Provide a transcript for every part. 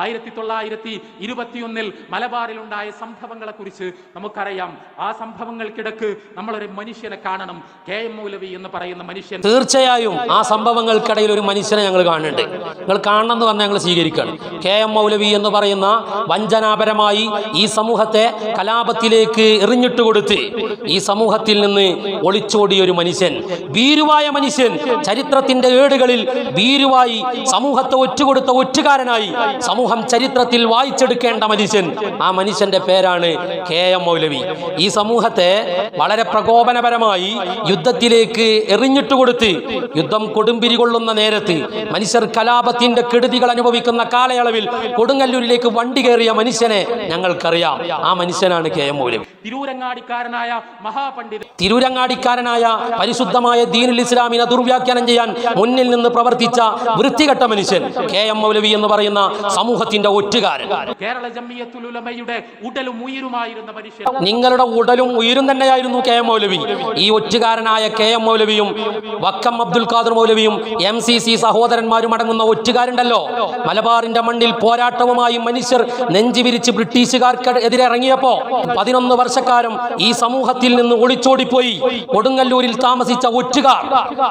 ആയിരത്തി തൊള്ളായിരത്തി ഇരുപത്തിയൊന്നിൽ മലബാറിലുണ്ടായ സംഭവങ്ങളെ കുറിച്ച് നമുക്കറിയാം. ആ സംഭവങ്ങൾക്കിടക്ക് നമ്മളൊരു മനുഷ്യനെ കാണണം. കെ എം മൗലവി എന്ന് പറയുന്ന മനുഷ്യൻ തീർച്ചയായും ആ സംഭവങ്ങൾക്കിടയിൽ ഒരു മനുഷ്യനെ ഞങ്ങൾ കാണുന്നുണ്ട്. നിങ്ങൾ കാണണം എന്ന് പറഞ്ഞാൽ ഞങ്ങൾ സ്വീകരിക്കണം കെ എം മൗലവി എന്ന് പറയുന്ന വഞ്ചനാപരമായി ഈ സമൂഹത്തെ കലാപത്തിലേക്ക് എറിഞ്ഞിട്ട് കൊടുത്ത് ഈ സമൂഹത്തിൽ നിന്ന് ഒളിച്ചോടിയ ഒരു മനുഷ്യൻ ഭീരുവായ മനുഷ്യൻ ചരിത്രത്തിന്റെ ഏടുകളിൽ ഭീരുവായി സമൂഹത്തെ ഒറ്റുകൊടുത്ത ഒറ്റുകാരനായി സമൂഹം ചരിത്രത്തിൽ വായിച്ചെടുക്കേണ്ട മനുഷ്യൻ ആ മനുഷ്യന്റെ പേരാണ് കെ എം മൗലവി. ഈ സമൂഹത്തെ വളരെ പ്രകോപനപരമായി യുദ്ധത്തിലേക്ക് എറിഞ്ഞിട്ട് കൊടുത്ത് യുദ്ധം കൊടുമ്പിരി കൊള്ളുന്ന നേരത്ത് മനുഷ്യർ കലാപത്തിന്റെ കെടുതികൾ അനുഭവിക്കുന്ന കാലയളവിൽ കൊടുങ്ങല്ലൂരിലേക്ക് വണ്ടി കയറിയ മനുഷ്യനെ ഞങ്ങൾക്കറിയാം. ആ മനുഷ്യനാണ് കെ എം മൗലവി. തിരൂരങ്ങാടിക്കാരനായ മഹാപണ്ഡിതൻ തിരൂരങ്ങാടിക്കാരനായ പരിശുദ്ധമായ ദീനുൽ ഇസ്ലാമിനെ ദുർവ്യാഖ്യാനം ചെയ്യാൻ മുന്നിൽ നിന്ന് പ്രവർത്തിച്ച വൃത്തികെട്ട മനുഷ്യൻ കെ എം മൗലവി എന്ന് പറയുന്ന സമൂഹത്തിന്റെ ഒറ്റുകാരൻ. കേരള ജമ്മിയത്തുൽ ഉലമയുടെ ഉടലും ഉയരുമായിരുന്ന മനുഷ്യൻ. നിങ്ങളുടെ ഉടലും ഉയരും തന്നെയായിരുന്നു കെ എം മൗലവി. ഈ ഒറ്റുകാരനായ കെ എം മൗലവിയും വക്കം അബ്ദുൽ ഖാദർ മൗലവിയും എം സി സി സഹോദരന്മാരും അടങ്ങുന്ന ഒറ്റുകാരുണ്ടല്ലോ. മലബാറിന്റെ മണ്ണിൽ പോരാട്ടവുമായി മനുഷ്യർ നെഞ്ചി വിരിച്ച് ബ്രിട്ടീഷുകാർക്ക് എതിരെ ഇറങ്ങിയപ്പോ പതിനൊന്ന് വർഷക്കാലം ഈ സമൂഹത്തിൽ നിന്ന് ഒളിച്ചോടിപ്പോയി. കൊടുങ്ങല്ലൂരിൽ താമസിച്ച ഒറ്റുകാർ.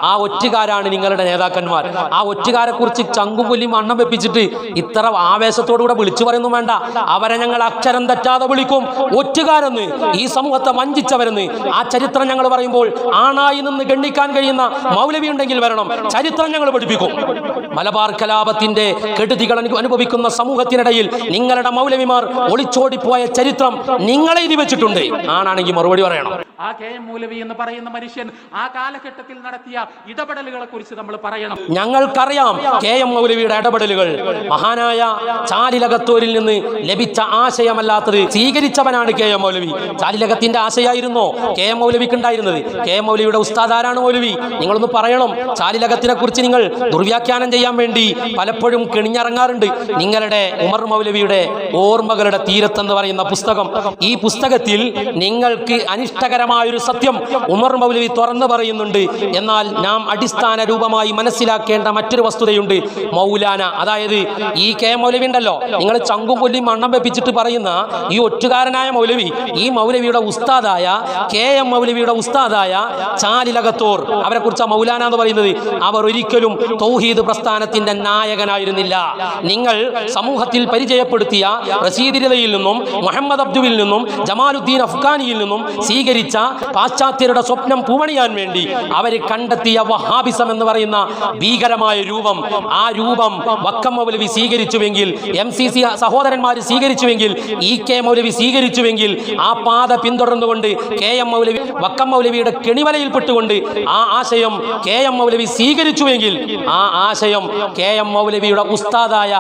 ആ ഒറ്റുകാരാണ് നിങ്ങളുടെ നേതാക്കന്മാർ. ആ ഒറ്റുകാരെ കുറിച്ച് ചങ്കും കൊല്ലിയും അണ്ണം വെപ്പിച്ചിട്ട് ഇത്ര ആവേശത്തോടുകൂടെ വിളിച്ചു പറയുന്നു വേണ്ട. അവരെ ഞങ്ങൾ അക്ഷരം തെറ്റാതെ വിളിക്കും. ഒറ്റുകാരെന്ന് ഈ സമൂഹത്തെ വഞ്ചിച്ചവരെന്ന്. ആ ചരിത്രം ഞങ്ങൾ പറയുമ്പോൾ ആണായി നിന്ന് ഗണ്ണിക്കാൻ കഴിയുന്ന മൗലവി ഉണ്ടെങ്കിൽ വരണം. ചരിത്രം ഞങ്ങൾ പഠിപ്പിക്കും. മലബാർ കലാപത്തിന്റെ കെടുതികൾ അനുഭവിക്കുന്ന സമൂഹത്തിനിടയിൽ നിങ്ങളുടെ മൗലവിമാർ ഒളിച്ചോടിപ്പോയ ചരിത്രം നിങ്ങളെ ഇത് വെച്ചിട്ടുണ്ട്. ആണാണെങ്കിൽ മറുപടി പറയണം. ആ കെ എം മൗലവി എന്ന് പറയുന്ന മനുഷ്യൻ ആ കാലഘട്ടത്തിൽ നടത്തിയ ഇടപെടലുകളെ കുറിച്ച് നമ്മൾ പറയണം. ഞങ്ങൾക്കറിയാം കെ എം മൗലവിയുടെ ഇടപെടലുകൾ മഹാനായ ചാലിലകത്തൂരിൽ നിന്ന് ലഭിച്ച ആശയമല്ലാത്തത് സ്വീകരിച്ചവനാണ് കെ എം മൗലവി. ചാലിലകത്തിന്റെ ആശയായിരുന്നോ കെ എം മൗലവിക്ക് ഉണ്ടായിരുന്നത്. കെ എം മൗലവിയുടെ ഉസ്താദാരാണ് മൗലവി. നിങ്ങളൊന്ന് പറയണം ചാലിലകത്തിനെ കുറിച്ച് നിങ്ങൾ ദുർവ്യാഖ്യാനം ചെയ്യാൻ വേണ്ടി പലപ്പോഴും കെണിഞ്ഞിറങ്ങാറുണ്ട്. നിങ്ങളുടെ ഉമർ മൗലവിയുടെ ഓർമ്മകളുടെ തീരത്തെന്ന് പറയുന്ന പുസ്തകം. ഈ പുസ്തകത്തിൽ നിങ്ങൾക്ക് അനിഷ്ടകരമായൊരു സത്യം ഉമർ മൗലവി തുറന്നു പറയുന്നുണ്ട്. എന്നാൽ നാം അടിസ്ഥാന രൂപമായി മനസ്സിലാക്കേണ്ട മറ്റൊരു വസ്തുതയുണ്ട്. മൗലാന അതായത് ഈ കെ മൗലവി ഉണ്ടല്ലോ. നിങ്ങൾ ചങ്കും കൊല്ലിയും മണ്ണം വെപ്പിച്ചിട്ട് പറയുന്ന ഈ ഒറ്റുകാരനായ മൗലവി ഈ മൗലവിയുടെ ഉസ്താദായ കെ എം മൗലവിയുടെ ഉസ്താദായ ചാലിലകത്തോർ. കുറിച്ചാണ് മൗലാന എന്ന് പറയുന്നത്. അവർ ഒരിക്കലും തൗഹീദ് പ്രസ്ഥാനത്തിന്റെ നായകനായിരുന്നില്ല. നിങ്ങൾ സമൂഹത്തിൽ പരിചയപ്പെടുത്തിയ റസീദിരതയിൽ നിന്നും മുഹമ്മദ് അബ്ദുവിൽ നിന്നും ജമാലുദ്ദീൻ അഫ്ഗാനിയിൽ നിന്നും സ്വീകരിച്ച പാശ്ചാത്യരുടെ സ്വപ്നം പൂവണിയാൻ വേണ്ടി അവർ കണ്ടെത്തിയ വഹാബിസം എന്ന് പറയുന്ന ഭീകരമായ രൂപം ആ രൂപം വക്കം മൗലവി സ്വീകരിച്ചുവെങ്കിൽ എം സി സി സഹോദരന്മാർ സ്വീകരിച്ചുവെങ്കിൽ ഇ കെ മൗലവി സ്വീകരിച്ചുവെങ്കിൽ ആ പാത പിന്തുടർന്നുകൊണ്ട് കെ എം മൗലവി വക്കം മൗലവിയുടെ കെണിവലയിൽപ്പെട്ടുകൊണ്ട് ആ ആശയം കെ എം മൗലവി സ്വീകരിച്ചുവെങ്കിൽ ആ ആശയം കെ എം മൗലവിയുടെ ഉസ്താദായ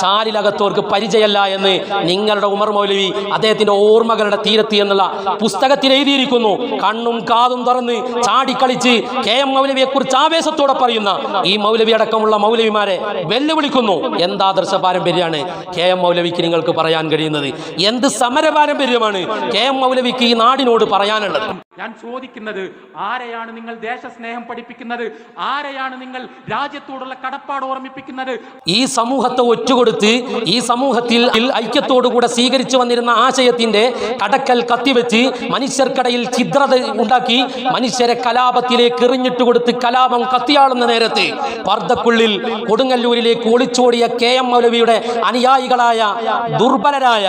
ചാലിലകത്തോർക്ക് പരിചയമല്ല എന്ന് നിങ്ങളുടെ ഉമർ മൗലവി അദ്ദേഹത്തിന്റെ ഓർമ്മകളുടെ തീരത്തി എന്നുള്ള പുസ്തകത്തിൽ എഴുതിയിരിക്കുന്നു. കണ്ണും കാതും തുറന്ന് ചാടിക്കളിച്ച് കെ എം മൗലവിയെ കുറിച്ച് ആവേശത്തോടെ പറയുന്ന ഈ മൗലവി അടക്കമുള്ള മൗലവിമാരെ വെല്ലുവിളിക്കുന്നു. എന്താ ദൃശ്യ പാരമ്പര്യമാണ് കെ എം മൗലവിക്ക് നിങ്ങൾക്ക് പറയാൻ കഴിയുന്നത്. എന്ത് സമര പാരമ്പര്യമാണ് കെ എം മൗലവിക്ക് ഈ നാടിനോട് പറയാനുള്ളത്? ഞാൻ ചോദിക്കുന്നത് ആരെയാണ് നിങ്ങൾ ദേശസ്നേഹം പഠിപ്പിക്കുന്നത്? ആരെയാണ് നിങ്ങൾ രാജ്യത്തോടുള്ള കടപ്പാട് ഓർമ്മിപ്പിക്കുന്നത്? ഈ സമൂഹത്തെ ഒറ്റുകൊടുത്ത് ഈ സമൂഹത്തിൽ ഐക്യത്തോടുകൂടെ സ്വീകരിച്ചു വന്നിരുന്ന ആശയത്തിന്റെ കടക്കൽ കത്തിവെച്ച് മനുഷ്യർക്കിടയിൽ ഛിദ്രത ഉണ്ടാക്കി മനുഷ്യരെ കലാപത്തിലേക്ക് എറിഞ്ഞിട്ട് കൊടുത്ത് കലാപം കത്തിയാളുന്ന നേരത്ത് പർദ്ദക്കുള്ളിൽ കൊടുങ്ങല്ലൂരിലേക്ക് ഒളിച്ചോടിയ കെ എം മൗലവിയുടെ അനുയായികളായ ദുർബലരായ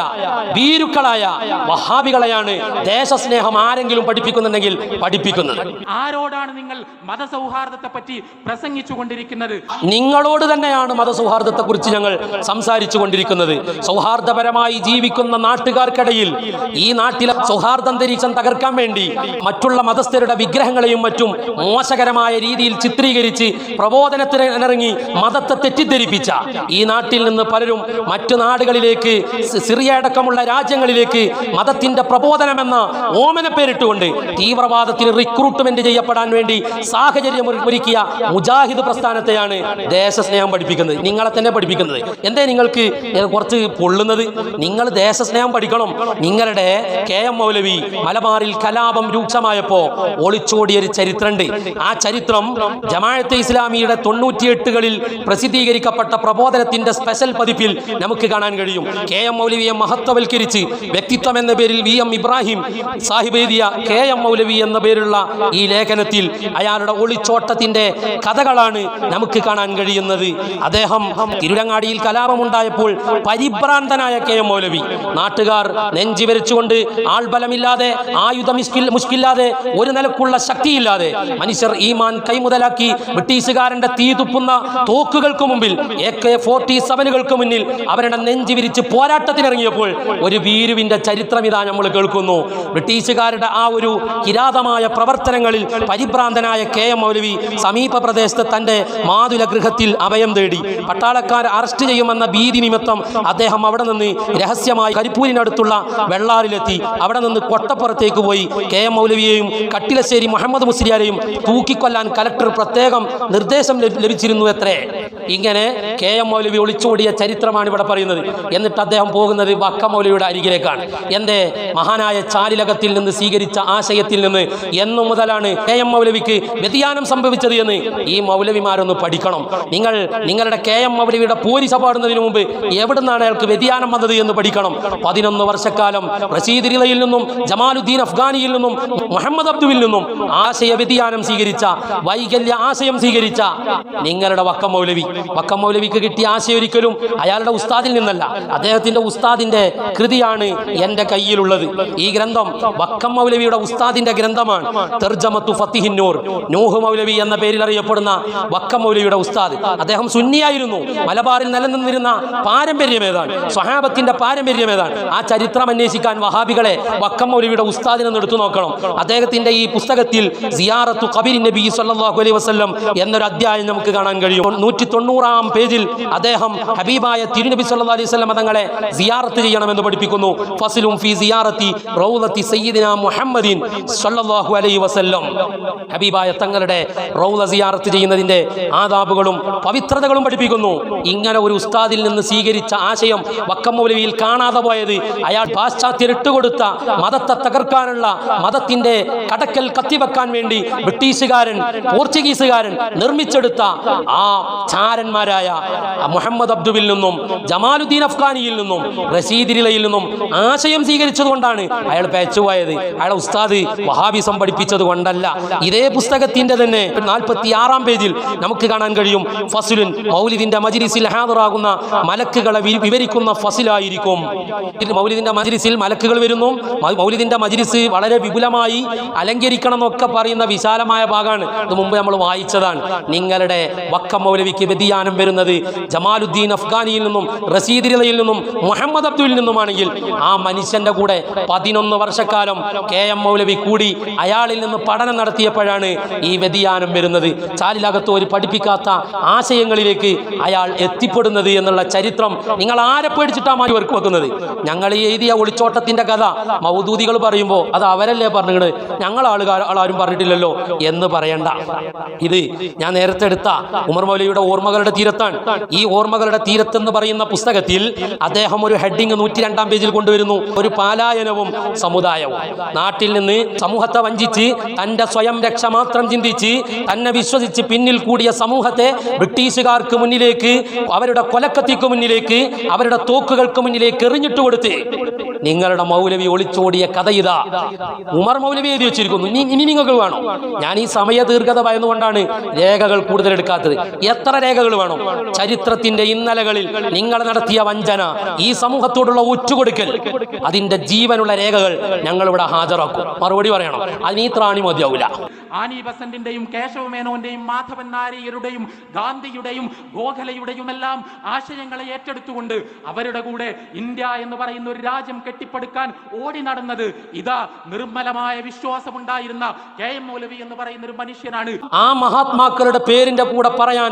ഭീരുക്കളായ വഹാബികളെയാണ് ദേശസ്നേഹം ആരെങ്കിലും പഠിപ്പിക്കുന്നുണ്ടെങ്കിൽ പഠിപ്പിക്കുന്നത്. ആരോടാണ് നിങ്ങൾ മതസൗഹാർദ്ദത്തെ പറ്റി പ്രസംഗിച്ചു കൊണ്ടിരിക്കുന്നത് നിങ്ങളോട് തന്നെയാണ് മതസൗഹാർദ്ദത്തെ കുറിച്ച് ഞങ്ങൾ സംസാരിച്ചു കൊണ്ടിരിക്കുന്നത് സൗഹാർദ്ദപരമായി ജീവിക്കുന്ന നാട്ടുകാർക്കിടയിൽ ഈ നാട്ടിലെ സൗഹാർദ്ദാന്തരീക്ഷം തകർക്കാൻ വേണ്ടി മറ്റുള്ള മതസ്ഥരുടെ വിഗ്രഹങ്ങളെയും മറ്റും മോശകരമായ രീതിയിൽ ചിത്രീകരിച്ച് പ്രബോധനത്തിന് ഇറങ്ങി മതത്തെ തെറ്റിദ്ധരിപ്പിച്ച ഈ നാട്ടിൽ നിന്ന് പലരും മറ്റു നാടുകളിലേക്ക് സിറിയ അടക്കമുള്ള രാജ്യങ്ങളിലേക്ക് മതത്തിന്റെ പ്രബോധനമെന്ന ഓമന പേരിട്ടുകൊണ്ട് തീവ്രവാദത്തിന് റിക്രൂട്ട്മെന്റ് ചെയ്യപ്പെടാൻ വേണ്ടി സാഹചര്യം ഒരുക്കിയ മുജാഹിദ് പ്രസ്ഥാനത്തെയാണ് ദേശസ്നേഹം പഠിപ്പിക്കുന്നത്. നിങ്ങളെ തന്നെ പഠിപ്പിക്കുന്നത്. എന്തേ നിങ്ങൾക്ക് കുറച്ച് പൊള്ളുന്നത്? നിങ്ങൾ ദേശസ്നേഹം പഠിക്കണം. നിങ്ങളുടെ കെ എം മൗലവി മലബാറിൽ കലാപം രൂക്ഷമായപ്പോ ഒളിച്ചോടിയ ഒരു ചരിത്രമുണ്ട് ആ ചരിത്രം ജമാഅത്തെ ഇസ്ലാമിയുടെ തൊണ്ണൂറ്റിയെട്ടുകളിൽ പ്രസിദ്ധീകരിക്കപ്പെട്ട പ്രബോധനത്തിന്റെ സ്പെഷ്യൽ പതിപ്പിൽ നമുക്ക് കാണാൻ കഴിയും. കെ എം മൗലവിയെ മഹത്വവൽക്കരിച്ച് വ്യക്തിത്വം എന്ന പേരിൽ വി എം ഇബ്രാഹിം സാഹിബ് എഴുതിയ കെ എം മൗലവി എന്ന പേരുള്ള ഈ ലേഖനത്തിൽ അയാളുടെ ഒളിച്ചോട്ടത്തിന്റെ കഥകളാണ് നമുക്ക് കാണാൻ കഴിയുന്നത്. അദ്ദേഹം തിരുരങ്ങാടിയിൽ കലാപമുണ്ടായപ്പോൾ പരിഭ്രാന്തനായ കെ എം മൗലവി. നാട്ടുകാർ നെഞ്ചി വരച്ചുകൊണ്ട് ആൾബലമില്ലാതെ ആയുധം മുഷ്കില്ലാതെ ഒരു നിലക്കുള്ള ശക്തിയില്ലാതെ മനുഷ്യർ ഈമാൻ കൈമുതലാക്കി ബ്രിട്ടീഷുകാരന്റെ തീ തുപ്പുന്ന തോക്കുകൾക്ക് മുമ്പിൽ എ കെ ഫോർട്ടി സെവനുകൾക്ക് മുന്നിൽ അവരുടെ നെഞ്ചി വിരിച്ച് പോരാട്ടത്തിനിറങ്ങിയപ്പോൾ ഒരു വീരുവിന്റെ ചരിത്രം ഇതാ നമ്മൾ കേൾക്കുന്നു. ബ്രിട്ടീഷുകാരുടെ ആ ഒരു കിരാതമായ പ്രവർത്തനങ്ങളിൽ പരിഭ്രാന്തനായ കെ എം മൗലവി സമീപ പ്രദേശത്ത് തന്റെ മാതുല ഗൃഹത്തിൽ അഭയം തേടി. പട്ടാളക്കാർ അറസ്റ്റ് ചെയ്യുമെന്ന ഭീതി നിമിത്തം അദ്ദേഹം അവിടെ നിന്ന് രഹസ്യമായി കരിപ്പൂരിനടുത്തുള്ള വെള്ളാറിലെത്തി. അവിടെ നിന്ന് കൊട്ടപ്പുറത്തേക്ക് പോയി. കെ എം മൗലവിയെയും കട്ടിലശ്ശേരി മുഹമ്മദ് മുസ്ലിയാരെയും തൂക്കിക്കൊല്ലാൻ കലക്ടർ പ്രത്യേകം നിർദ്ദേശം ലഭി- ലഭിച്ചിരുന്നു എത്രേ? ഇങ്ങനെ കെ എം മൗലവി ഒളിച്ചോടിയ ചരിത്രമാണ് ഇവിടെ പറയുന്നത്. എന്നിട്ട് അദ്ദേഹം പോകുന്നത് വക്ക മൗലവിയുടെ അരികിലേക്കാണ്. എന്റെ മഹാനായ ചാലിലകത്തിൽ നിന്ന് സ്വീകരിച്ച ആശയത്തിൽ നിന്ന് എന്നു മുതലാണ് കെ എം മൗലവിക്ക് വ്യതിയാനം സംഭവിച്ചത് എന്ന് ഈ മൗലവിമാരൊന്ന് പഠിക്കണം. നിങ്ങൾ നിങ്ങളുടെ കെ എം മൗലവിയുടെ പോരിസ പാടുന്നതിന് മുമ്പ് എവിടുന്നാണ് അയാൾക്ക് വ്യതിയാനം വന്നത് എന്ന് പഠിക്കണം. പതിനൊന്ന് വർഷക്കാലം റഷീദ് റിലയിൽ നിന്നും ജമാലുദ്ദീൻ അഫ്ഗാനിയിൽ നിന്നും മുഹമ്മദ് അബ്ദുവിൽ നിന്നും ആശയ വ്യതിയാനം സ്വീകരിച്ച വൈകല്യ ആശയം സ്വീകരിച്ച നിങ്ങളുടെ വക്കം മൗലവി വക്കം മൗലവിക്ക് കിട്ടിയ ആശയം ഒരിക്കലും അയാളുടെ ഉസ്താദിൽ നിന്നല്ല. അദ്ദേഹത്തിന്റെ ഉസ്താദിന്റെ കൃതിയാണ് എന്റെ കയ്യിലുള്ളത്. ഈ ഗ്രന്ഥം വക്കം മൗലവിയുടെ ഉസ്താദിന്റെ ഗ്രന്ഥമാണ്. നൂഹ് മൗലവി എന്ന പേരിൽ അറിയപ്പെടുന്ന വക്കം മൗലവിയുടെ ഉസ്താദ്. അദ്ദേഹം സുന്നിയായിരുന്നു. മലബാറിൽ നിലനിന്നിരുന്ന പാരമ്പര്യം ഏതാണ്? സ്വഹാബത്തിന്റെ പാരമ്പര്യം ഏതാണ്? ആ ചരിത്രം അന്വേഷിക്കാൻ വഹാബികളെ വക്കം മൗലവിയുടെ ഉസ്താദിനെ എടുത്തു നോക്കണം. അദ്ദേഹത്തിന്റെ ഈ പുസ്തകത്തിൽ സിയാറത്തു കബീർ നബി സല്ലല്ലാഹു അലൈഹി എന്നൊരു അധ്യായം നമുക്ക് കാണാൻ കഴിയും. നൂറ്റി തൊണ്ണൂറാം പേജിൽ അദ്ദേഹം ഹബീബായ തിരുനബി സല്ലാ അലൈഹി വസല്ലം തങ്ങളെ സിയാറത്ത് ചെയ്യണമെന്ന് പഠിപ്പിക്കുന്നു. ഫസിലും ഫി സിയാറത്തി റൗലത്തി സയ്യിദിന മുഹമ്മദീൻ സല്ലല്ലാഹു അലൈഹി വസല്ലം. ഹബീബായ തങ്ങളുടെ റൗല സിയാറത്ത് ചെയ്യുന്നതിന്റെ ആദാബുകളും പവിത്രതകളും പഠിപ്പിക്കുന്നു. ഇങ്ങനെ ഒരു ഉസ്താദിൽ നിന്ന് സ്വീകരിച്ച ആശയം വക്കം മൗലവിയിൽ കാണാതെ പോയത് അയാൾ പാശ്ചാത്യരിട്ടുകൊടുത്ത മതത്തെ തകർക്കാനുള്ള മതത്തിന്റെ കടക്കൽ കത്തിവെക്കാൻ വേണ്ടി ബ്രിട്ടീഷുകാരൻ പോർച്ചുഗീസുകാരൻ നിർമ്മിച്ചെടുത്ത ആ ചാരന്മാരായ മുഹമ്മദ് അബ്ദുവിൽ നിന്നും ജമാലുദ്ദീൻ അഫ്ഗാനിയിൽ നിന്നും റഷീദ് റിളയിൽ നിന്നും ആശയം സ്വീകരിച്ചതുകൊണ്ടാണ് അയാൾ പേച്ചുപോയത് അയാളെ ഉസ്താദ് വഹാബിസം പഠിപ്പിച്ചത് കൊണ്ടല്ല. ഇതേ പുസ്തകത്തിന്റെ തന്നെ നാൽപ്പത്തി ആറാം പേജിൽ നമുക്ക് കാണാൻ കഴിയും. ഫസുലിൻ മൗലിദിന്റെ മജിലിസിൽ ഹാജറാകുന്ന മലക്കുകളെ വിവരിക്കുന്ന ഫസിലായിരിക്കും. മൗലിദിന്റെ മജിലിസിൽ മലക്കുകൾ വരുന്നു. മൗലിദിന്റെ മജിലിസ് വളരെ വിപുലമായി അലങ്കരിക്കണം എന്നൊക്കെ പറയുന്ന വിശാലമായ ഭാഗമാണ്. ഇത് മുമ്പ് നമ്മൾ വായിച്ചതാണ്. നിങ്ങളുടെ വക്കം മൗലവിക്ക് വ്യതിയാനം വരുന്നത്. ജമാലുദ്ദീൻ അഫ്ഗാനിയിൽ നിന്നും റസീദ് റിളയിൽ നിന്നും മുഹമ്മദ് അബ്ദുൽ നിന്നുമാണെങ്കിൽ ആ മനുഷ്യന്റെ കൂടെ പതിനൊന്ന് വർഷക്കാലം കെ എം മൗലവി കൂടി അയാളിൽ നിന്ന് പഠനം നടത്തിയപ്പോഴാണ് ഈ വ്യതിയാനം വരുന്നത്. ചാലിലകത്ത് ഒരു പഠിപ്പിക്കാത്ത ആശയങ്ങളിലേക്ക് അയാൾ എത്തിപ്പെടുന്നത് എന്നുള്ള ചരിത്രം നിങ്ങൾ ആരെ പേടിച്ചിട്ടാ മാറ്റി വർക്ക് വെക്കുന്നത്? ഞങ്ങൾ എഴുതിയ ഒളിച്ചോട്ടത്തിന്റെ കഥ മൗദൂദികൾ പറയുമ്പോൾ അത് അവരല്ലേ പറഞ്ഞത് ഞങ്ങൾ ആളുകാർ ആരും പറഞ്ഞിട്ടില്ലല്ലോ എന്ന് പറയണ്ട. ഇത് ഞാൻ നേരത്തെ എടുത്ത ഉമർ മൗലവിയുടെ ഓർമ്മകളുടെ തീരത്താണ്. ഈ ഓർമ്മകളുടെ തീരത്ത് എന്ന് പറയുന്ന പുസ്തകത്തിൽ അദ്ദേഹം ഒരു ഹെഡിങ് നൂറ്റി രണ്ടാം പേജിൽ കൊണ്ടുവരുന്നു. ഒരു പാലായനവും സമുദായവും. നാട്ടിൽ നിന്ന് സമൂഹത്തെ വഞ്ചിച്ച് തന്റെ സ്വയം രക്ഷ മാത്രം ചിന്തിച്ച് തന്നെ വിശ്വസിച്ച് പിന്നിൽ കൂടിയ സമൂഹത്തെ ബ്രിട്ടീഷുകാർക്ക് മുന്നിലേക്ക് അവരുടെ കൊലക്കത്തിക്ക് മുന്നിലേക്ക് അവരുടെ തോക്കുകൾക്ക് മുന്നിലേക്ക് എറിഞ്ഞിട്ട് കൊടുത്ത് നിങ്ങളുടെ മൗലവി ഒളിച്ചോടിയ കഥ ഇതാ ഉമർ മൗലവി എഴുതി വെച്ചിരിക്കുന്നു. ഇനി നിങ്ങൾക്ക് വേണം. ഞാൻ ഈ സമയ ദീർഘത ഭയന്നുകൊണ്ടാണ് രേഖകൾ കൂടുതൽ എടുക്കാത്തത്. എത്ര രേഖകൾ വേണം. ചരിത്രത്തിന്റെ ഇന്നലകളിൽ നിങ്ങൾ നടത്തിയ വഞ്ചന ഈ സമൂഹത്തോടുള്ള ഒറ്റുകൊടുക്കൽ അതിന്റെ ജീവനുള്ള രേഖകൾ ഞങ്ങൾ ഇവിടെ ഹാജരാക്കും. മറുപടി പറയണം. അതിന് ഈ ത്രാണി മതിയാവൂല. ആനി ബസന്റിന്റെയും കേശവമേനോന്റെയും മാധവൻ നാരിയരുടെയും ഗാന്ധിയുടെയും ഗോഖലയുടെയും എല്ലാം ആശയങ്ങളെ ഏറ്റെടുത്തുകൊണ്ട് അവരുടെ കൂടെ ഇന്ത്യ എന്ന് പറയുന്ന ഒരു രാജ്യം കെട്ടിപ്പടുക്കാൻ ഓടി നടന്നത് ഇതാ നിർമ്മലമായ വിശ്വാസമുണ്ടായിരുന്ന കെ എം മൗലവി എന്ന് പറയുന്ന ഒരു മനുഷ്യനാണ്. ആ മഹാത്മാക്കളുടെ പേരിന്റെ കൂടെ പറയാൻ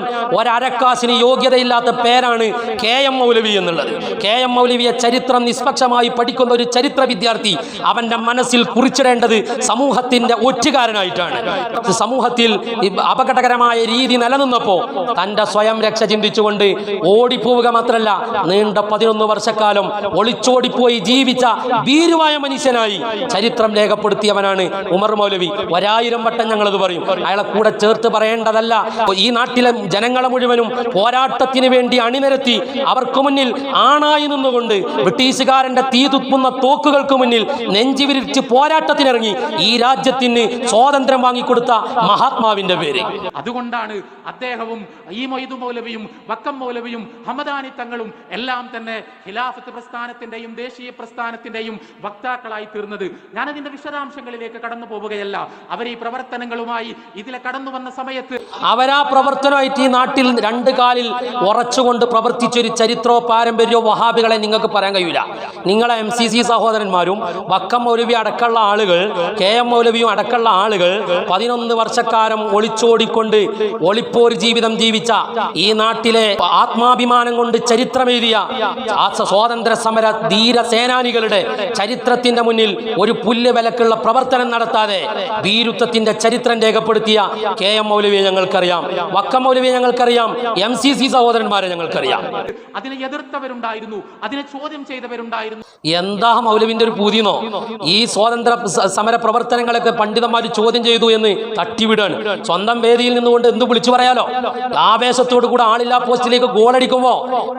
ഒരക്കാശിന് യോഗ്യതയില്ലാത്ത പേരാണ് കെ എം മൗലവി എന്നുള്ളത്. കെ എം മൗലവിയെ ചരിത്രം നിഷ്പക്ഷമായി പഠിക്കുന്ന ഒരു ചരിത്ര വിദ്യാർത്ഥി അവന്റെ മനസ്സിൽ കുറിച്ചിടേണ്ടത് സമൂഹത്തിന്റെ ഒറ്റുകാരനായിട്ടാണ്. സമൂഹത്തിൽ അപകടകരമായ രീതി നിലനിന്നപ്പോൾ തന്റെ സ്വയം രക്ഷ ചിന്തിച്ചുകൊണ്ട് ഓടിപ്പോവുക മാത്രമല്ല നീണ്ട പതിനൊന്ന് വർഷക്കാലം ഒളിച്ചോടിപ്പോയി ജീവി ജീവിച്ച ഭീരുവായ മനുഷ്യനായി ചരിത്രം രേഖപ്പെടുത്തിയവനാണ് ഉമർ മൗലവി. ഒരായിരം വട്ടം ഞങ്ങളത് പറയും. അയാളെ കൂടെ ചേർത്ത് പറയേണ്ടതല്ല. ഈ നാട്ടിലെ ജനങ്ങളെ മുഴുവനും പോരാട്ടത്തിന് വേണ്ടി അണിനിരത്തി അവർക്ക് മുന്നിൽ ആണായി നിന്നുകൊണ്ട് ബ്രിട്ടീഷുകാരന്റെ തീ തുപ്പുന്ന തോക്കുകൾക്ക് മുന്നിൽ നെഞ്ചിവിരിച്ച് പോരാട്ടത്തിനിറങ്ങി ഈ രാജ്യത്തിന് സ്വാതന്ത്ര്യം വാങ്ങിക്കൊടുത്ത മഹാത്മാവിന്റെ പേര്. അതുകൊണ്ടാണ് അദ്ദേഹവും ഈ മൊയ്തു മൗലവിയും വക്കം മൗലവിയും ഹമദാനി തങ്ങളും എല്ലാം തന്നെ ഖിലാഫത്ത് പ്രസ്ഥാനത്തിന്റെയും ദേശീയ പ്രസ്ഥാനത്തിന്റെയും വക്താക്കളായി തീർന്നത്. ഞാനതിന്റെ വിശദാംശങ്ങളിലേക്ക് കടന്നു പോവുകയല്ല. അവർ ഈ പ്രവർത്തനങ്ങളുമായി ഇതിലെ കടന്നു വന്ന സമയത്ത് അവരാ പ്രവർത്തനമായിട്ട് ഈ നാട്ടിൽ രണ്ട് കാലിൽ ഉറച്ചുകൊണ്ട് പ്രവർത്തിച്ചൊരു ചരിത്രമോ പാരമ്പര്യമോ വഹാബികളെ നിങ്ങൾക്ക് പറയാൻ കഴിയില്ല നിങ്ങളെ എം സി സി സഹോദരന്മാരും വക്കം മൗലവി അടക്കമുള്ള ആളുകൾ കെ എം മൗലവിയും അടക്കമുള്ള ആളുകൾ പതിനൊന്ന് വർഷക്കാലം ഒളിച്ചോടിക്കൊണ്ട് ഒളിപ്പോർ ജീവിതം ജീവിച്ച ഈ നാട്ടിലെ ആത്മാഭിമാനം കൊണ്ട് ചരിത്രമെഴുതിയ സ്വാതന്ത്ര്യ സമര ധീര സേനാനികളുടെ ചരിത്രത്തിന്റെ മുന്നിൽ ഒരു പുല്ല് വിലക്കുള്ള പ്രവർത്തനം നടത്താതെ വീരുത്വത്തിന്റെ ചരിത്രം രേഖപ്പെടുത്തിയ കെ എം മൗലവിയെ ഞങ്ങൾക്കറിയാം. വക്കം മൗലവിയെ ഞങ്ങൾക്കറിയാം. എം സി സി സഹോദരന്മാരെ ഞങ്ങൾക്കറിയാം. അതിനെ എതിർത്തവരുണ്ടായിരുന്നു. അതിനെ ചോദ്യം ചെയ്തവരുണ്ടായിരുന്നു. എന്താ മൗലവിന്റെ ഒരു പൂതിന്നോ? ഈ സ്വാതന്ത്ര്യ സമര പ്രവർത്തനങ്ങളൊക്കെ പണ്ഡിതന്മാർ ചോദ്യം ചെയ്തു എന്ന് തട്ടിവിടാൻ സ്വന്തം വേദിയിൽ നിന്നുകൊണ്ട് എന്ത് വിളിച്ചു പറയാലോ? ആവേശത്തോടു കൂടെ ആളില്ലാ പോസ്റ്റിലേക്ക് ഗോളടിക്കുമ്പോ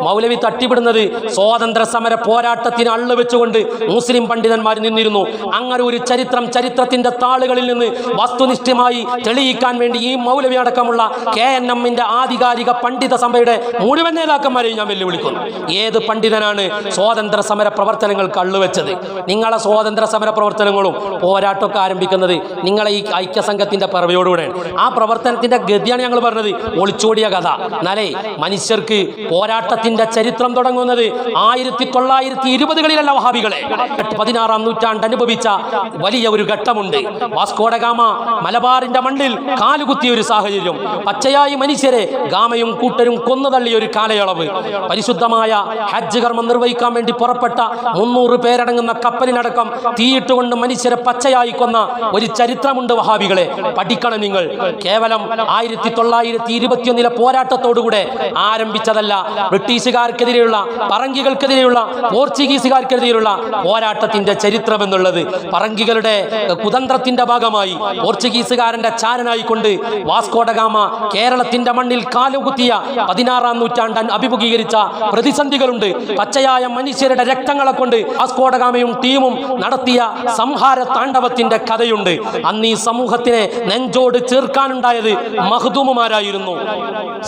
മൗലവി തട്ടിവിടുന്നത് സ്വാതന്ത്ര്യ സമര പോരാട്ടത്തിന് അള്ളു വെച്ചുകൊണ്ട് മുസ്ലിം പണ്ഡിതന്മാർ നിന്നിരുന്നു. അങ്ങനെ ഒരു ചരിത്രം ചരിത്രത്തിന്റെ താളുകളിൽ നിന്ന് വസ്തുനിഷ്ഠമായി തെളിയിക്കാൻ വേണ്ടി ഈ മൗലവി അടക്കമുള്ള കെ എൻ എമ്മിന്റെ ആധികാരിക പണ്ഡിത സഭയുടെ മുഴുവൻ നേതാക്കന്മാരെയും ഞാൻ വെല്ലുവിളിക്കുന്നു. ഏത് പണ്ഡിതനാണ് സ്വാതന്ത്ര്യ സമര പ്രവർത്തനങ്ങൾ കള്ളുവെച്ചത്? നിങ്ങളെ സ്വാതന്ത്ര്യ സമര പ്രവർത്തനങ്ങളും പോരാട്ടമൊക്കെ ആരംഭിക്കുന്നത് നിങ്ങളെ ഈ ഐക്യസംഘത്തിന്റെ പിറവിയോടുകൂടെയാണ്. ആ പ്രവർത്തനത്തിന്റെ ഗതിയാണ് ഞങ്ങൾ പറഞ്ഞത്. ഒളിച്ചോടിയ കഥ. എന്നാലേ മനുഷ്യർക്ക് പോരാട്ടത്തിന്റെ ചരിത്രം തുടങ്ങുന്നത് ആയിരത്തി തൊള്ളായിരത്തി ഇരുപതുകളിലല്ല വഹാബികളെ. പതിനാറാം നൂറ്റാണ്ട് അനുഭവിച്ച വലിയ ഒരു ഘട്ടമുണ്ട്. വാസ്കോഡഗാമ മലബാറിന്റെ മണ്ണിൽ കാലുകുത്തിയ ഒരു സാഹചര്യം. പച്ചയായി മനുഷ്യരെ ഗാമയും കൂട്ടരും കൊന്നുതള്ളിയ ഒരു കാലയളവ്. പരിശുദ്ധമായ ഹജ്ജ് കർമ്മം നിർവഹിക്കാൻ വേണ്ടി പുറപ്പെട്ട മുന്നൂറ് പേരടങ്ങുന്ന കപ്പലിനടക്കം തീയിട്ടുകൊണ്ട് മനുഷ്യരെ പച്ചയായി കൊന്ന ഒരു ചരിത്രമുണ്ട് വഹാബികളെ. പഠിക്കണം നിങ്ങൾ. കേവലം ആയിരത്തി തൊള്ളായിരത്തി ഇരുപത്തിയൊന്നിലെ പോരാട്ടത്തോടുകൂടെ ആരംഭിച്ചതല്ല. ബ്രിട്ടീഷുകാർക്കെതിരെയുള്ള പറങ്കികൾക്കെതിരെയുള്ള പോർച്ചുഗീസുകാർക്കെതിരെയുള്ള പോരാട്ടത്തിന്റെ ചരിത്രം എന്നുള്ളത് പറങ്കികളുടെ കുതന്ത്രത്തിന്റെ ഭാഗമായി പോർച്ചുഗീസുകാരന്റെ ചാരനായിക്കൊണ്ട് വാസ്കോഡഗാമ കേരളത്തിന്റെ മണ്ണിൽ കാലുകുത്തിയ പതിനാറാം നൂറ്റാണ്ടൻ അഭിമുഖീകരിച്ച പ്രതിസന്ധികളുണ്ട്. പച്ചയായ മനുഷ്യരുടെ രക്തങ്ങളെ കൊണ്ട് വാസ്കോഡഗാമയും ടീമും നടത്തിയ സംഹാര താണ്ഡവത്തിന്റെ കഥയുണ്ട്. അന്ന് ഈ സമൂഹത്തിനെ നെഞ്ചോട് ചേർക്കാനുണ്ടായത് മഹദൂമുമാരായിരുന്നു.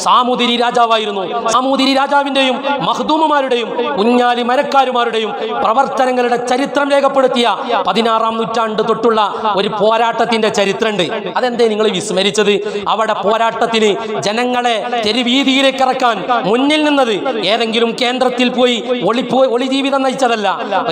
സാമൂതിരി രാജാവായിരുന്നു. സാമൂതിരി രാജാവിന്റെയും മഹദൂമുമാരുടെയും കുഞ്ഞാലി മരക്കാരുമാരുടെയും പ്രവർത്തനങ്ങളുടെ ചരിത്രം രേഖപ്പെടുത്തിയ പതിനാറാം നൂറ്റാണ്ട് തൊട്ടുള്ള ഒരു പോരാട്ടത്തിന്റെ ചരിത്രമുണ്ട് അതെന്തേ നിങ്ങൾ വിസ്മരിച്ചത്? അവിടെ പോരാട്ടത്തിന് ജനങ്ങളെ തെരുവീതിയിലേക്ക് ഇറക്കാൻ മുന്നിൽ നിന്നത് ഏതെങ്കിലും കേന്ദ്രത്തിൽ പോയി ഒളിപ്പോ ഒളിജീവിതം നയിച്ചതല്ല.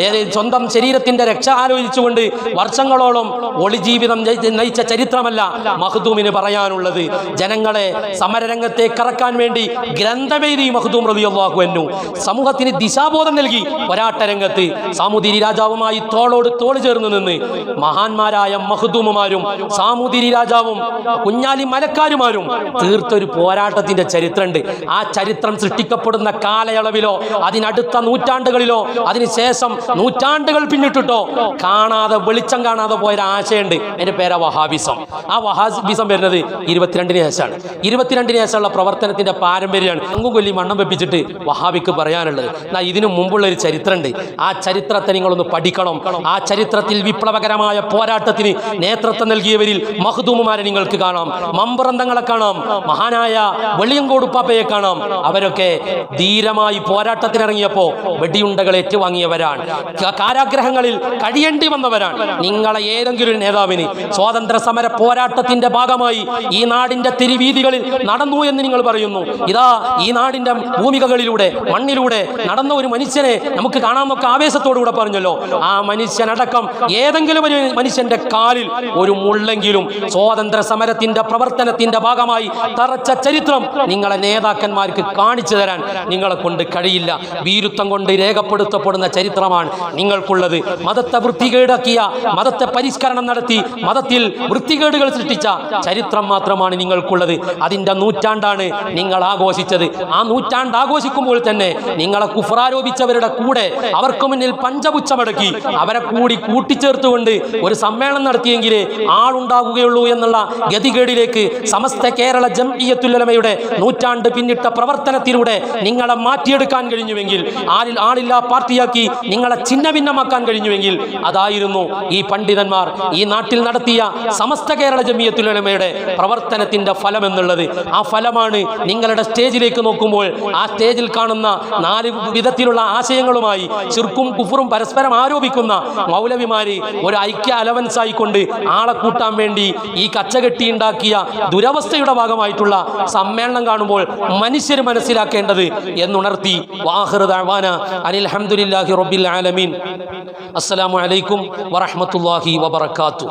ഏത് സ്വന്തം ശരീരത്തിന്റെ രക്ഷ ആലോചിച്ചുകൊണ്ട് വർഷങ്ങളോളം ഒളി ജീവിതം നയിച്ച ചരിത്രമല്ല മഹദൂമിന് പറയാനുള്ളത്. ജനങ്ങളെ സമരരംഗത്തേക്ക് ഇറക്കാൻ വേണ്ടി ഗ്രന്ഥമേരി മഹദൂം അൻഹു സമൂഹത്തിന് ദിശാബോധം നൽകി പോരാട്ട രംഗത്ത്. സാമൂതിരി രാജാവുമായി തോളോട് തോൾ ചേർന്ന് നിന്ന് മഹാന്മാരായ മഹദൂമുമാരും സാമൂതിരി രാജാവും കുഞ്ഞാലി മലക്കാരുമാരും തീർത്തൊരു പോരാട്ടത്തിന്റെ ചരിത്രമുണ്ട് ആ ചരിത്രം സൃഷ്ടിക്കപ്പെടുന്ന കാലയളവിലോ അതിനടുത്ത നൂറ്റാണ്ടുകളിലോ അതിനുശേഷം നൂറ്റാണ്ടുകൾ പിന്നിട്ടിട്ടോ കാണാതെ വെളിച്ചം കാണാതെ പോയൊരു ആശയുണ്ട്. എന്റെ പേരാ വഹാബിസം. ആ വഹാബിസം വരുന്നത് ഇരുപത്തിരണ്ടിന് ശേഷമാണ്. ഇരുപത്തിരണ്ടിന് ശേഷമുള്ള പ്രവർത്തനത്തിന്റെ പാരമ്പര്യമാണ്. അങ്ങും കൊല്ലി മണ്ണം വെപ്പിച്ചിട്ട് വഹാബിക്ക് പറയാനുള്ളത്. എന്നാൽ ഇതിനു മുമ്പുള്ള ഒരു ചരിത്രമുണ്ട് ആ ചരിത്രത്തെ നിങ്ങളൊന്ന് പഠിക്കണം. ആ ചരിത്രത്തിൽ വിപ്ലവകരമായ പോരാട്ടത്തിന് നേതൃത്വം നൽകിയവരിൽ മഹദൂമുമാരെ നിങ്ങൾക്ക് കാണാം. മമ്പ്രന്ഥങ്ങളെ കാണാം. മഹാനായ വെളിയങ്കോട് പാപ്പയെ കാണാം. അവരൊക്കെ ധീരമായി പോരാട്ടത്തിനിറങ്ങിയപ്പോ വെടിയുണ്ടകൾ ഏറ്റുവാങ്ങിയവരാണ്. കാരാഗ്രഹങ്ങളിൽ കഴിയേണ്ടി വന്നവരാണ്. നിങ്ങളെ ഏതെങ്കിലും നേതാവിന് സ്വാതന്ത്ര്യ സമര പോരാട്ടത്തിന്റെ ഭാഗമായി ഈ നാടിന്റെ തിരുവീതികളിൽ നടന്നു എന്ന് നിങ്ങൾ പറയുന്നു. ഇതാ ഈ നാടിന്റെ ഭൂമികകളിലൂടെ മണ്ണിലൂടെ നടന്ന ഒരു മനുഷ്യനെ നമുക്ക് കാണാമൊക്കെ ആവേശത്തോടുകൂടെ പറഞ്ഞല്ലോ. ആ മനുഷ്യനടക്കം ഏതെങ്കിലും ഒരു മനുഷ്യന്റെ കാലിൽ ഒരു മുള്ളെങ്കിലും സ്വാതന്ത്ര്യ സമരത്തിന്റെ പ്രവർത്തനത്തിന്റെ ഭാഗമായി തറച്ച ചരിത്രം നിങ്ങളെ നേതാക്കന്മാർക്ക് കാണിച്ചു തരാൻ നിങ്ങളെ കൊണ്ട് കഴിയില്ല. വീരുത്വം കൊണ്ട് രേഖപ്പെടുത്തപ്പെടുന്ന ചരിത്രമാണ് നിങ്ങൾക്കുള്ളത്. മതത്തെ വൃത്തികേടാക്കിയ മതത്തെ പരിഷ്കരണം നടത്തി മതത്തിൽ വൃത്തികേടുകൾ സൃഷ്ടിച്ച ചരിത്രം മാത്രമാണ് നിങ്ങൾക്കുള്ളത്. അതിന്റെ നൂറ്റാണ്ടാണ് നിങ്ങൾ ആഘോഷിച്ചത്. ആ നൂറ്റാണ്ട് ആഘോഷിക്കുമ്പോൾ തന്നെ നിങ്ങളെ കുഫറാരോപിച്ചവരുടെ കൂടെ അവർക്ക് മുന്നിൽ പഞ്ചപുച്ചമടക്കി അവരെ കൂടി കൂട്ടിച്ചേർത്തുകൊണ്ട് ഒരു സമ്മേളനം നടത്തിയെങ്കിലേ ആളുണ്ടാകുകയുള്ളൂ എന്നുള്ള ഗതികേടിലേക്ക് സമസ്ത കേരള ജംഇയ്യത്തുലമയുടെ നൂറ്റാണ്ട് പിന്നിട്ട പ്രവർത്തനത്തിലൂടെ നിങ്ങളെ മാറ്റിയെടുക്കാൻ കഴിഞ്ഞുവെങ്കിൽ ആരിൽ ആളില്ലാ പാർട്ടിയാക്കി നിങ്ങളെ ഛിന്ന ഭിന്നമാക്കാൻ കഴിഞ്ഞുവെങ്കിൽ അതായിരുന്നു ഈ പണ്ഡിതന്മാർ ഈ നാട്ടിൽ നടത്തിയ സമസ്ത കേരള ജമിയത്തുലമയുടെ പ്രവർത്തനത്തിന്റെ ഫലം എന്നുള്ളത് ആ ഫലമാണ് നിങ്ങളുടെ സ്റ്റേജിലേക്ക് നോക്കുമ്പോൾ ആ സ്റ്റേജിൽ കാണുന്ന നാല് വിധത്തിലുള്ള ആശയങ്ങളുമായി ചിർക്കും കുഫറും പരസ്പരം ആരോപിക്കുന്ന മൗലവിമാര് ഒരു ഐക്യ അലവൻസ് ആയിക്കൊണ്ട് ആളെ കൂട്ടാൻ വേണ്ടി ഈ കച്ചകെട്ടി ഉണ്ടാക്കിയ ദുരവസ്ഥയുടെ ഭാഗമായിട്ടുള്ള സമ്മേളനം കാണുമ്പോൾ മനുഷ്യർ മനസ്സിലാക്കേണ്ടത് എന്നുണർത്തി. വാഹൃദാന അനിൽ അഹമ്മദില്ലാഹി റബ്ബിൽ ആലമീൻ. വറഹ്മത്തുള്ളാഹി വബറകാതുഹു